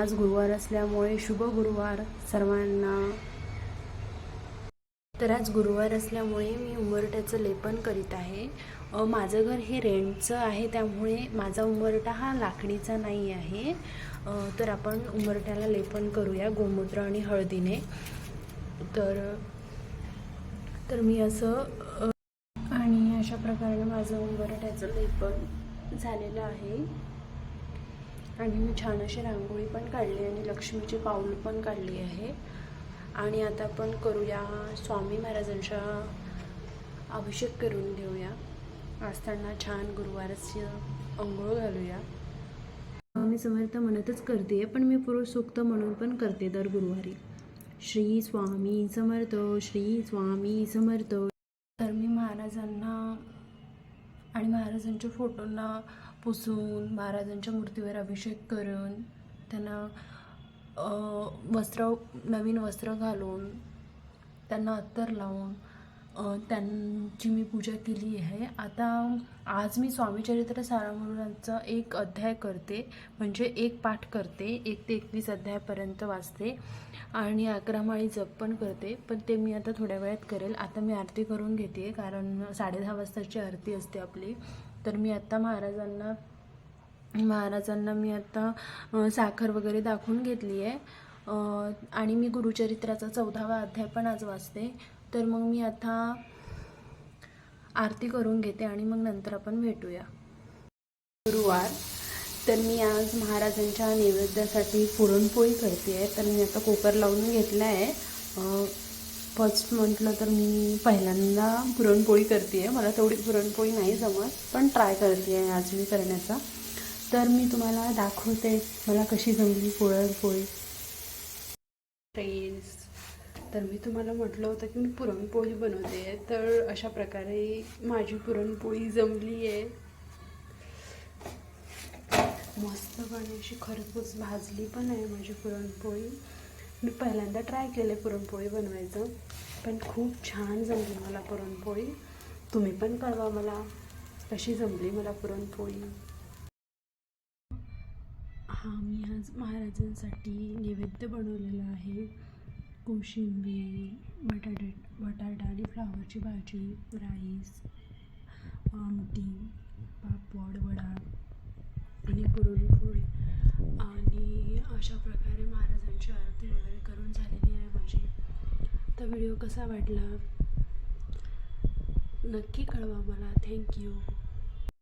आज गुरुवार असल्यामुळे शुभ गुरुवार सर्वांना. तर आज गुरुवार असल्यामुळे मी उंबरट्याचं लेपन करीत आहे. माझं घर हे रेंटचं आहे त्यामुळे माझा उंबरटा हा लाकडीचा नाही आहे. तर आपण उंबरट्याला लेपन करूया गोमूत्र आणि हळदीने. तर तर मी असं आणि अशा प्रकारे माझं उंबरट्याचं लेपन झालेलं आहे. आणि मी छान अशी रांगोळी पण काढली आणि लक्ष्मीची पाऊल पण काढली आहे. आणि आता आपण करूया स्वामी महाराजांच्या अभिषेक करून घेऊया असताना छान गुरुवारची अंघोळ घालूया. मी समर्थ म्हणतच करते पण मी पुरुष सूक्त म्हणून पण करते दर गुरुवारी. श्री स्वामी समर्थ श्री स्वामी समर्थ. तर मी महाराजांना आणि महाराजांच्या फोटोंना पुसून महाराजांच्या मूर्तीवर अभिषेक करून त्यांना वस्त्र नवीन वस्त्र घालून त्यांना अत्तर लावून त्यांची मी पूजा केली आहे. आता आज मी स्वामीचरित्र सारामृताचा एक अध्याय करते. म्हणजे एक पाठ करते. एक ते एकवीस अध्यायापर्यंत वाचते. आणि अकरा माळी जप पण करते. पण ते मी आता थोड्या वेळात करेल. आता मी आरती करून घेते. कारण साडेदहा वाजताची आरती असते आपली. तर मी आत्ता महाराजांना महाराजांना मी आत्ता साखर वगैरे दाखवून घेतली आहे. आणि मी गुरुचरित्राचा चौदावा अध्याय पण आज वाचते. तर मग मी आता आरती करून घेते आणि मग नंतर आपण भेटूया. गुरुवार. तर मी आज महाराजांच्या नैवेद्यासाठी पुरणपोळी करते आहे. तर मी आता कुकर लावून घेतला आहे. फर्स्ट म्हटलं तर मी पहिल्यांदा पुरणपोळी करते आहे. मला तेवढी पुरणपोळी नाही जमत पण ट्राय करते आहे आज मी करण्याचा. तर मी तुम्हाला दाखवते मला कशी जमली पुरणपोळी. फ्रेंड्स तर मी तुम्हाला म्हटलं होतं की मी पुरणपोळी बनवते तर अशा प्रकारे माझी पुरणपोळी जमली आहे. मस्तपणे अशी खरपूस भाजली पण आहे माझी पुरणपोळी. मी पहिल्यांदा ट्राय केलं पुरणपोळी बनवायचं पण खूप छान जमली मला पुरणपोळी. तुम्ही पण कळवा मला कशी जमली मला पुरणपोळी. हा मी आज महाराजांसाठी नैवेद्य बनवलेला आहे. कोशिंबीर बटाटे बटाटा आणि फ्लावरची भाजी राईस आमटी पापड वडा आणि पुरणपोळी आणि अशा प्रकारे महाराजांची आरती वगैरे करून झालेली आहे माझी. तर व्हिडिओ कसा वाटला? नक्की कळवा मला. थँक्यू